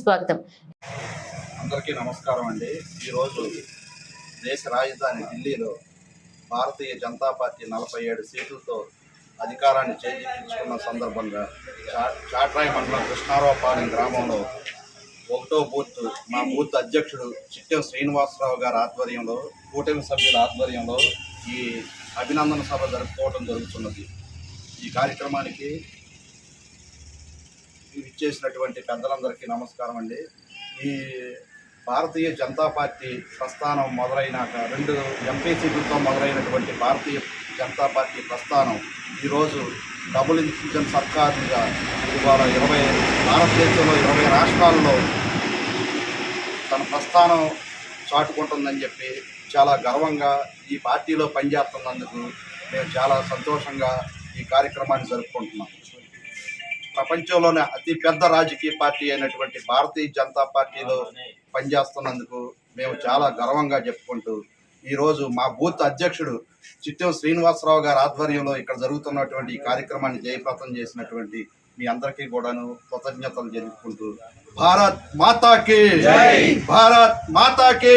స్వాగతం. అందరికీ నమస్కారం అండి. ఈరోజు దేశ రాజధాని ఢిల్లీలో భారతీయ జనతా పార్టీ నలభై ఏడు సీట్లతో అధికారాన్ని చేజిక్కించుకున్న సందర్భంగా చా చాట్రాయి మండలం కృష్ణారావుపాలెం గ్రామంలో ఒకటో బూత్ మా బూత్ అధ్యక్షుడు చిట్టెం శ్రీనివాసరావు గారి ఆధ్వర్యంలో కూటమి సభ్యుల ఆధ్వర్యంలో ఈ అభినందన సభ జరుపుకోవడం జరుగుతున్నది. ఈ కార్యక్రమానికి చేసినటువంటి పెద్దలందరికీ నమస్కారం అండి. ఈ భారతీయ జనతా పార్టీ ప్రస్థానం మొదలైనాక రెండు ఎంపీ సీట్లతో మొదలైనటువంటి భారతీయ జనతా పార్టీ ప్రస్థానం ఈరోజు డబుల్ ఇంజన్ సర్కారుగా ఇవాళ ఇరవై భారతదేశంలో ఇరవై రాష్ట్రాల్లో తన ప్రస్థానం చాటుకుంటుందని చెప్పి చాలా గర్వంగా ఈ పార్టీలో పనిచేస్తున్నందుకు మేము చాలా సంతోషంగా ఈ కార్యక్రమాన్ని జరుపుకుంటున్నాం. ప్రపంచంలోనే అతి పెద్ద రాజకీయ పార్టీ అయినటువంటి భారతీయ జనతా పార్టీలో పనిచేస్తున్నందుకు మేము చాలా గర్వంగా చెప్పుకుంటూ ఈరోజు మా బూత్ అధ్యక్షుడు చిట్టెం శ్రీనివాసరావు గారి ఆధ్వర్యంలో ఇక్కడ జరుగుతున్నటువంటి ఈ కార్యక్రమాన్ని జయప్రదం చేసినటువంటి మీ అందరికీ కూడాను కృతజ్ఞతలు జరుపుకుంటూ భారత్ మాతాకి భారత్ మాతాకి